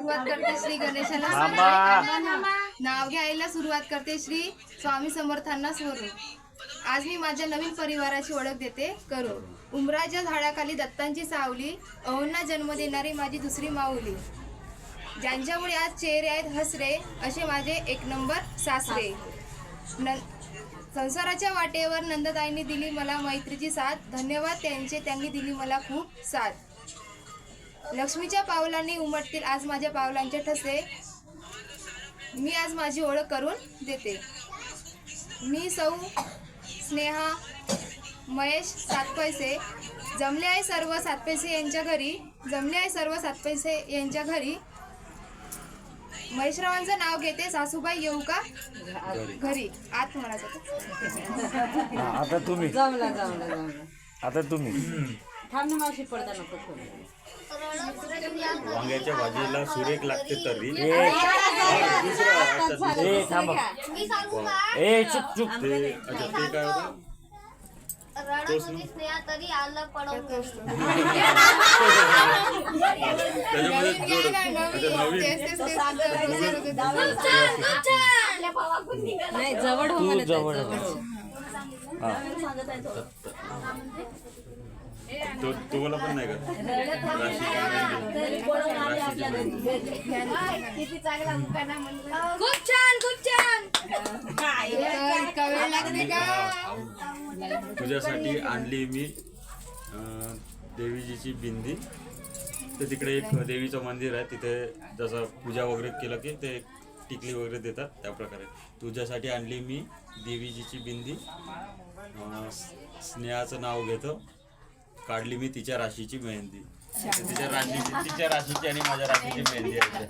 सुरुवात करते श्री गणेशाला. नाव घ्यायला सुरुवात करते श्री स्वामी समर्थांना स्वरून आज मी माझ्या नवीन परिवाराची ओळख देते करून उमराच्या झाडाखाली दत्तांची सावली अहोंना जन्म देणारी माझी दुसरी माऊली. ज्यांच्यामुळे आज चेहरे आहेत हसरे असे माझे एक नंबर सासरे. न संसाराच्या वाटेवर नंदताईंनी दिली मला मैत्रीची साथ. धन्यवाद त्यांचे त्यांनी दिली मला खूप साथ. लक्ष्मीच्या पावलांनी उमटतील आज माझ्या पावलांचे ठसे. मी आज माझी ओळख करून देते. मी सौ स्नेहा महेश सात पैसे. जमले आहे सर्व सात पैसे यांच्या घरी. जमले आहे सर्व सात पैसे यांच्या घरी. महेशरावांचं नाव घेते सासूबाई येऊ का? घरी. आत म्हणायचं. हा, आता तुम्ही. जमला जमला जमला. आता तुम्ही. थांब ना मावशी पडदा नको खोलू. वांग्याच्या भाजीला सुरेख लागते तरी. ए थांबा ए चुप चुप. ते अच्छा ते काय होतं? तरी आलं पडवलं त्याच्यामध्ये जोड अच्छा नवीन. तेच तेच तेच तेच. नाही जवळ हो तू म्हणत आहे, जवळ जवळ हो. तो. तुम्हाला पण नाही का. खूप छान खूप छान. तुझ्यासाठी आणली मी देवीजीची बिंदी. तर तिकडे एक देवीचं मंदिर आहे तिथे जसं पूजा वगैरे केलं की ते टिकली वगैरे देतात त्या प्रकारे. तुझ्यासाठी आणली मी देवीजीची बिंदी. स्नेहाचं नाव घेतो. काढली मी तिच्या राशीची मेहंदी. तिच्या राशीची तिच्या राशीची आणि माझ्या राशीची मेहंदी आहे